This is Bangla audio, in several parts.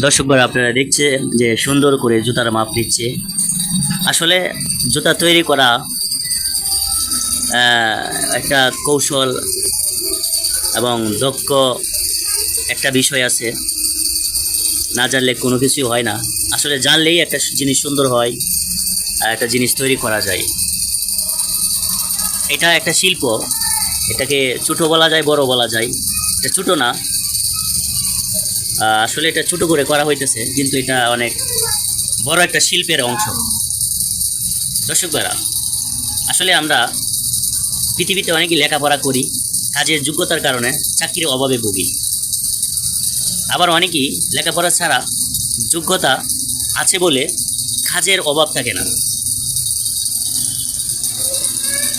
দর্শকবার আপনারা দেখছেন যে সুন্দর করে জুতার মাপ নিচ্ছে। আসলে জুতা তৈরি করা একটা কৌশল এবং দক্ষ একটা বিষয় আছে। না জানলে কোনো কিছুই হয় না। আসলে জানলেই একটা জিনিস সুন্দর হয় আর একটা জিনিস তৈরি করা যায়। এটা একটা শিল্প। এটাকে ছোটো বলা যায়, বড় বলা যায়। এটা ছোটো না। আসলে এটা ছোট করে করা হইতেছে কিন্তু এটা অনেক বড় একটা শিল্পের অংশ। দর্শক ভাইরা, আসলে আমরা পৃথিবীতে অনেকেই লেখাপড়া করি কাজের যোগ্যতার কারণে চাকরির অভাবে ভুগি। আবার অনেকেই লেখাপড়া ছাড়া যোগ্যতা আছে বলে কাজের অভাব থাকে না।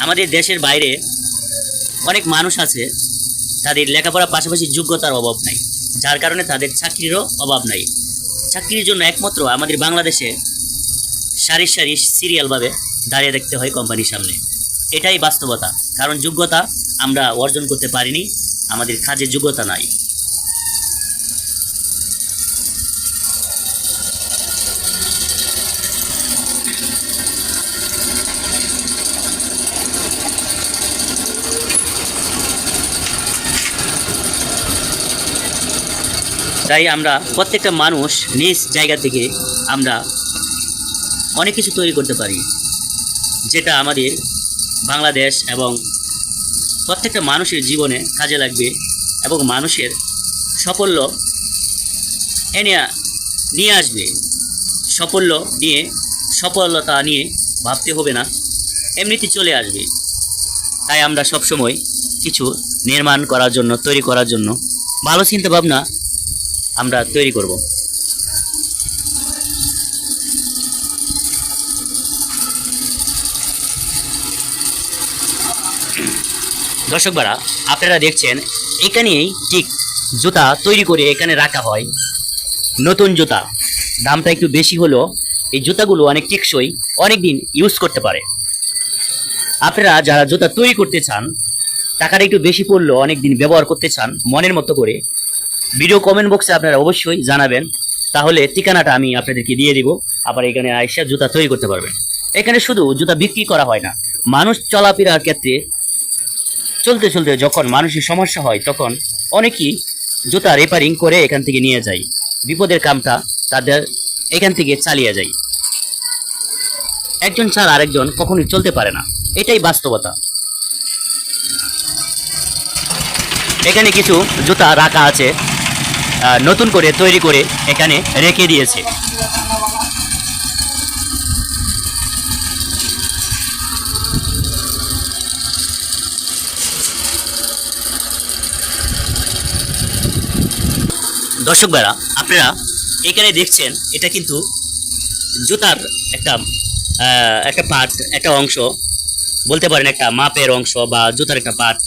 আমাদের দেশের বাইরে অনেক মানুষ আছে তাদের লেখাপড়ার পাশাপাশি যোগ্যতার অভাব নাই। যার কারণে তাদের চাকরিরও অভাব নাই। চাকরির জন্য একমাত্র আমাদের বাংলাদেশে সারি সারি সিরিয়ালভাবে দাঁড়িয়ে দেখতে হয় কোম্পানির সামনে। এটাই বাস্তবতা। কারণ যোগ্যতা আমরা অর্জন করতে পারিনি, আমাদের কাজের যোগ্যতা নাই। তাই আমরা প্রত্যেকটা মানুষ নিজ জায়গা থেকে আমরা অনেক কিছু তৈরি করতে পারি, যেটা আমাদের বাংলাদেশ এবং প্রত্যেকটা মানুষের জীবনে কাজে লাগবে এবং মানুষের সাফল্য এনে নিয়ে আসবে। সাফল্য নিয়ে, সফলতা নিয়ে ভাবতে হবে না, এমনিতে চলে আসবে। তাই আমরা সবসময় কিছু নির্মাণ করার জন্য, তৈরি করার জন্য ভালো চিন্তা ভাবনা আমরা তৈরি করব। দর্শক বাড়া আপনারা দেখছেন, এখানেই ঠিক জুতা তৈরি করে এখানে রাখা হয়। নতুন জুতা। দামটা একটু বেশি হলেও এই জুতাগুলো অনেক টেকসই অনেক দিন ইউজ করতে পারে। আপনারা যারা জুতা তৈরি করতে চান, টাকাটা একটু বেশি পড়লেও অনেক দিন ব্যবহার করতে চান, মনের মতো করে ভিডিও কমেন্ট বক্সে আপনারা অবশ্যই জানাবেন। তাহলে ঠিকানাটা আমি আপনাদেরকে দিয়ে দিব। আবার এখানে আইসা জুতা তৈরি করতে পারবেন। এখানে শুধু জুতা বিক্রি করা হয় না, মানুষ চলাফেরার ক্ষেত্রে চলতে চলতে যখন মানুষের সমস্যা হয়, তখন অনেকেই জুতা রেপারিং করে এখান থেকে নিয়ে যায়। বিপদের কামটা তাদের এখান থেকে চালিয়ে যায়। একজন ছাড়া আরেকজন কখনোই চলতে পারে না। এটাই বাস্তবতা। এখানে কিছু জুতা রাখা আছে। নতুন করে তৈরি করে এখানে রেখে দিয়েছে। দর্শক ভাইরা, আপনারা এখানে দেখছেন, এটা কিন্তু জুতার একটা একটা পার্ট একটা অংশ। বলতে পারেন একটা মাপের অংশ বা জুতার একটা পার্ট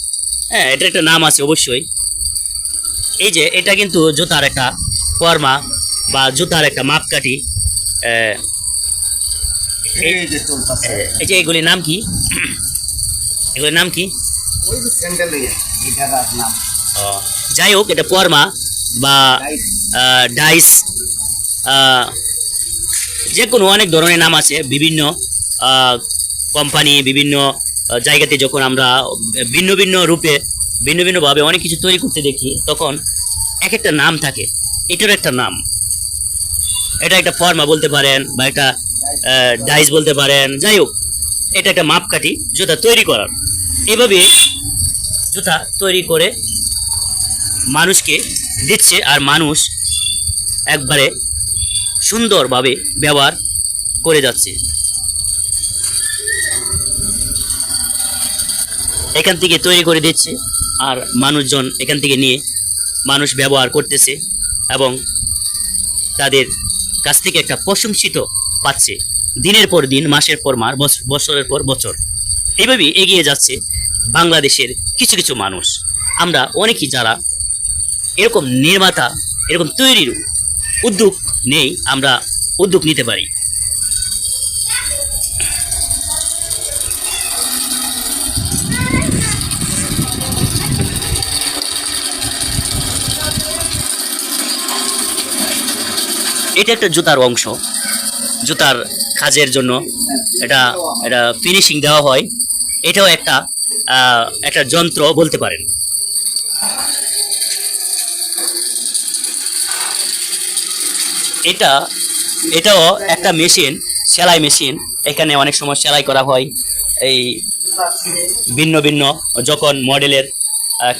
হ্যাঁ এটার একটা নাম আছে অবশ্যই। এই যে এটা কিন্তু জুতার একটা ফর্মা বা জুতার একটা মাপকাঠি এই যে এগুলির নাম কি? এগুলির নাম কি? ওই যে স্যান্ডেল এটার আর নাম। ও, যাই হোক এটা ফর্মা বা ডাইস যে কোনো অনেক ধরনের নাম আছে বিভিন্ন আহ, কোম্পানি বিভিন্ন জায়গাতে যখন আমরা ভিন্ন ভিন্ন রূপে ভিন্ন ভিন্নভাবে অনেক কিছু তৈরি করতে দেখি, তখন এক একটা নাম থাকে। এটার একটা নাম। এটা একটা ফর্মা বলতে পারেন বা একটা ডাইস বলতে পারেন, যাই হোক, এটা একটা মাপকাঠি, জুতা তৈরি করার। এভাবে জুতা তৈরি করে মানুষকে দিচ্ছে আর মানুষ একবারে সুন্দরভাবে ব্যবহার করে যাচ্ছে। এখান থেকে তৈরি করে দিচ্ছে। আর মানুষজন এখান থেকে নিয়ে মানুষ ব্যবহার করতেছে এবং তাদের কাছ থেকে একটা প্রশংসিত পাচ্ছে দিনের পর দিন, মাসের পর মাস, বছ- বছরের পর বছর। এইভাবেই এগিয়ে যাচ্ছে বাংলাদেশের কিছু কিছু মানুষ। আমরা অনেকেই যারা এরকম নির্মাতা, এরকম তৈরির উদ্যোগ নেই, আমরা উদ্যোগ নিতে পারি। এটা একটা জুতার অংশ। জুতার কাজের জন্য এটা এটা ফিনিশিং দেওয়া হয়। এটাও একটা একটা যন্ত্র বলতে পারেন। এটা, এটাও একটা মেশিন সেলাই মেশিন এখানে অনেক সময় সেলাই করা হয়। এই ভিন্ন ভিন্ন, যখন মডেলের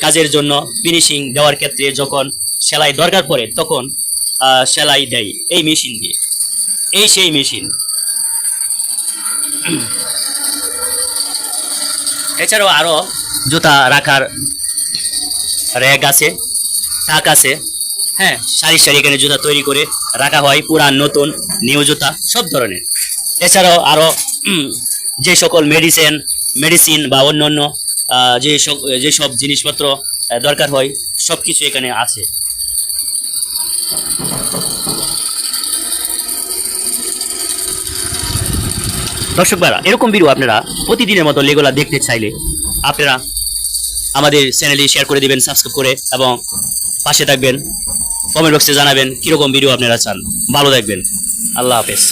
কাজের জন্য ফিনিশিং দেওয়ার ক্ষেত্রে যখন সেলাই দরকার পড়ে, তখন সেলাই দেয় এই মেশিন দিয়ে। এই সেই মেশিন। এছাড়াও আরও জুতা রাখার র্যাক আছে তাক আছে। হ্যাঁ সারি সারি এখানে জুতা তৈরি করে রাখা হয়, পুরান, নতুন, নিউ জুতা, সব ধরনের। এছাড়াও আরও যে সকল মেডিসিন মেডিসিন বা অন্য অন্য যে সব যেসব জিনিসপত্র দরকার হয় সব কিছু এখানে আছে। দর্শক ভাইরা, এরকম ভিডিও আপনারা প্রতিদিনের মতো লেগুলা দেখতে চাইলে আপনারা আমাদের চ্যানেলটি শেয়ার করে দিবেন সাবস্ক্রাইব করে এবং পাশে থাকবেন। কমেন্ট বক্সে জানাবেন কীরকম ভিডিও আপনারা চান। ভালো থাকবেন। আল্লাহ হাফেজ।